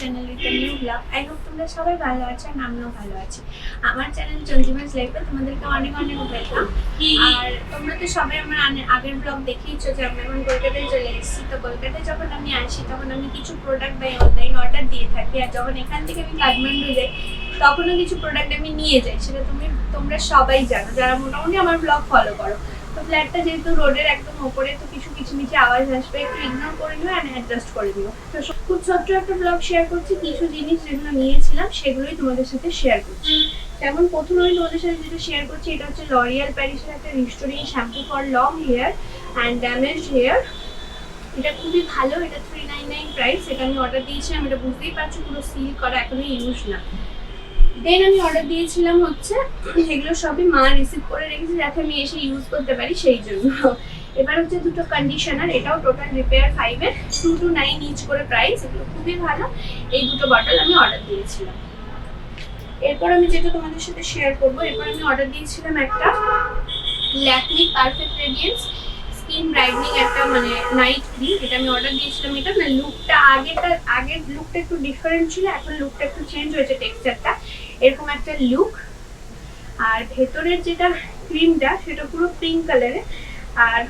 Channel with new তোমরা সবাই ভালো আছো আর আমিও ভালো আছি। আমার চ্যানেল চন্দ্রিমাস লাইফে তোমাদেরকে অনেক অনেক ওয়েলকাম আর তোমরা তো সবাই আমার আগের ব্লগ দেখিয়েছো যে আমি এখন কলকাতায় চলে এসেছি, তো কলকাতায় যখন আমি আসি তখন আমি কিছু প্রোডাক্ট বাই অনলাইন অর্ডার দিয়ে থাকি। আর যখন এখান থেকে আমি কাঠমান্ডু যাই তখনও কিছু প্রোডাক্ট আমি নিয়ে যাই, সেটা তুমি, তোমরা সবাই জানো, যারা মোটামুটি আমার ব্লগ ফলো করো। তো ফ্ল্যাটটা যেহেতু রোডের একদম ওপরে, তো কিছু নিচে আওয়াজ আসবে, একটু ইগনোর করে নিও অ্যান্ড অ্যাডজাস্ট করে দিও তো খুব ছোট্ট একটা ব্লগ শেয়ার করছি, কিছু জিনিস যেগুলো নিয়েছিলাম, সেগুলোই তোমাদের সাথে শেয়ার করছি। যেমন প্রথমে আমি তোমাদের সাথে যেটা শেয়ার করছি, এটা হচ্ছে লরিয়াল প্যারিসের একটা restoring shampoo for long hair and damage hair এটা খুবই ভালো, এটা থ্রি নাইন নাইন প্রাইস এটা আমি অর্ডার দিয়েছিলাম, এটা বুঝতেই পারছ, পুরো সিল করা এখনও ইউজ না। দেন আমি অর্ডার দিয়েছিলাম হচ্ছে এগুলো সবই মা রিসিভ করে রেখেছে যাতে আমি এসে ইউজ করতে পারি সেই জন্য। এবার হচ্ছে দুটো কন্ডিশনার এটাও টোটাল রিপেয়ার ফাইভের টু টু নাইন ইঞ্চ করে প্রাইস এগুলো খুবই ভালো। এই দুটো বটল আমি অর্ডার দিয়েছিলাম। এরপর আমি যেটা তোমাদের সাথে শেয়ার করব, এরপর আমি অর্ডার দিয়েছিলাম একটা Lakme perfect radiance skin brightening একটা মানে নাইট ক্রিম এটা আমি অর্ডার দিয়েছিলাম এটা। মানে লুকটা আগেটা আগের লুকটা একটু ডিফারেন্ট ছিল, এখন লুকটা একটু চেঞ্জ হয়েছে টেক্সচারটা এরকম একটা লুক আর ভেতরের যেটা ক্রিমটা সেটা পুরো পিঙ্ক কালারের আর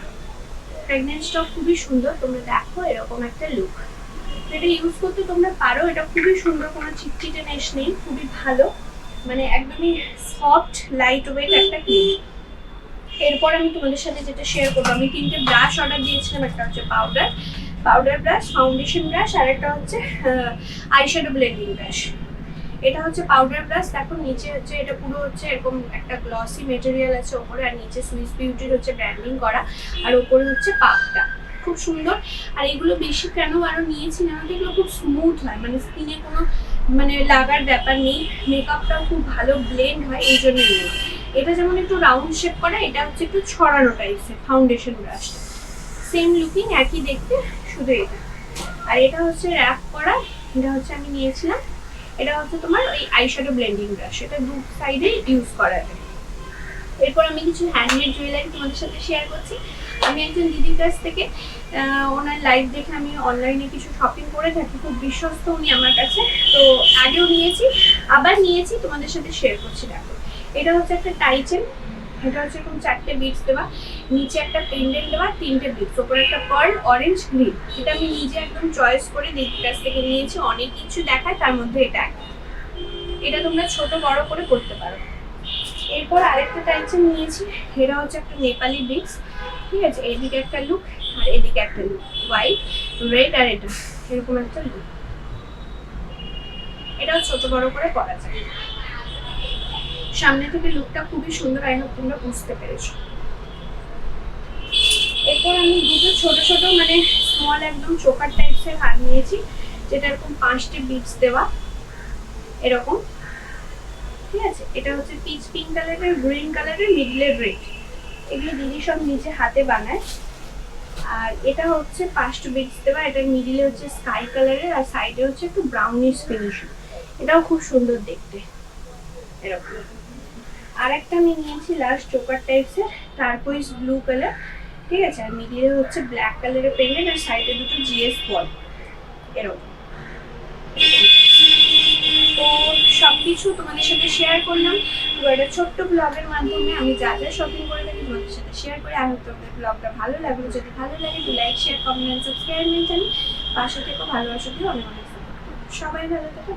ফ্রেগনেন্সটাও খুবই সুন্দর, তোমরা দেখো এরকম একটা লুক এটা ইউজ করতে তোমরা পারো, এটা খুবই সুন্দর, কোনো চিটচিটেনেস নেই, খুবই ভালো। মানে একদমই সফট লাইট ওয়েট একটা ক্রিম এরপর আমি তোমাদের সাথে যেটা শেয়ার করব, আমি তিনটে ব্রাশ অর্ডার দিয়েছিলাম, একটা হচ্ছে powder powder brush foundation brush আর একটা হচ্ছে আইশ্যাডো ব্লেন্ডিং ব্রাশ এটা হচ্ছে পাউডার ব্রাশ দেখো নিচে হচ্ছে এটা পুরো হচ্ছে এরকম একটা গ্লসি মেটেরিয়াল আছে ওপরে, আর নিচে সুইস বিউটির হচ্ছে ব্র্যান্ডিং করা, আর ওপরে হচ্ছে পাপটা খুব সুন্দর। আর এগুলো বেশি কেন আরও নিয়েছি না এগুলো খুব স্মুথ হয় মানে স্কিনে কোনো মানে লাগার ব্যাপার নেই। মেকআপটাও খুব ভালো ব্লেন্ড হয়, এই জন্য নিয়ে এটা যেমন একটু রাউন্ড শেপ করা, এটা হচ্ছে একটু ছড়ানো টাইপসের ফাউন্ডেশন ব্রাশটা সেম লুকিং একই দেখতে, শুধু এটা। আর এটা হচ্ছে র্যাপ করা, এটা হচ্ছে আমি নিয়েছিলাম। এটা হচ্ছে তোমার ওই আইশ্যাডো ব্লেন্ডিং ব্রাশ এটা দু সাইডে ইউজ করা যায়। এরপর আমি কিছু হ্যান্ডমেড জুয়েলারি তোমাদের সাথে শেয়ার করছি। আমি একজন দিদির কাছ থেকে ওনার লাইভ দেখে আমি অনলাইনে কিছু শপিং করে থাকি, খুব বিশ্বস্ত উনি আমার কাছে। তো আগেও নিয়েছি, আবার নিয়েছি, তোমাদের সাথে শেয়ার করছি দেখো। এটা হচ্ছে একটা টাইচেন এটা হচ্ছে এরকম চারটে বিটস দেওয়া, নিচে একটা পেন্ডেন্ট দেওয়া, তিনটে বিটস ওপরে একটা পার্ল অরেঞ্জ গ্রিন এটা আমি নিজে একদম চয়েস করে দিদির কাছ থেকে নিয়েছি, অনেক কিছু দেখায়, তার মধ্যে এটা এটা তোমরা ছোট, বড় করে করতে পারো। এরপর আরেকটা টাইচেন নিয়েছি, এটা হচ্ছে একটা নেপালি বিটস ঠিক আছে? এদিকে একটা লুক আর এদিকে একটা লুক হোয়াইট রেড আর এটা, এরকম একটা লুক এটাও ছোট, বড় করে করা যায়। সামনে থেকে লুকটা খুবই সুন্দর আই হোপ তোমরা বুঝতে পেরেছ। এরপর আমি দুটো ছোট ছোট মানে স্মল একদম চোকার টাইপসের হার নিয়েছি, যেটা এরকম পাঁচটি বিটস দেওয়া, এরকম। ঠিক আছে? এটা হচ্ছে পিচ পিঙ্ক কালারের গ্রিন কালারের মিডলের রেড এগুলো দিদি সব নিচে হাতে বানায়। আর এটা হচ্ছে পাঁচটা বিটস দেওয়া এটার মিডিলে হচ্ছে স্কাই কালারের আর সাইডে হচ্ছে একটু ব্রাউনিশ ফিনিশিং এটাও খুব সুন্দর দেখতে। এরকম। আর একটা আমি নিয়েছি লাস্ট চোকার টাইপসের টার্কোইজ ব্লু কালার ঠিক আছে? আর মিডিয়ে হচ্ছে ব্ল্যাক কালারের পেন্ডেন্ট আর সাইডে দুটো জিএস বল এরকম। তো সব কিছু তোমাদের সাথে শেয়ার করলাম। তো একটা ছোট্ট ব্লগের মাধ্যমে আমি যা যা শপিং করে থাকি তোমাদের সাথে শেয়ার করে। আমি তোমাদের ব্লগটা ভালো লাগল, যদি ভালো লাগে like share comment subscribe maintain পাশে থেকে, ভালোবাসা দিয়ে অনেক অনেক সবাই ভালো থেকো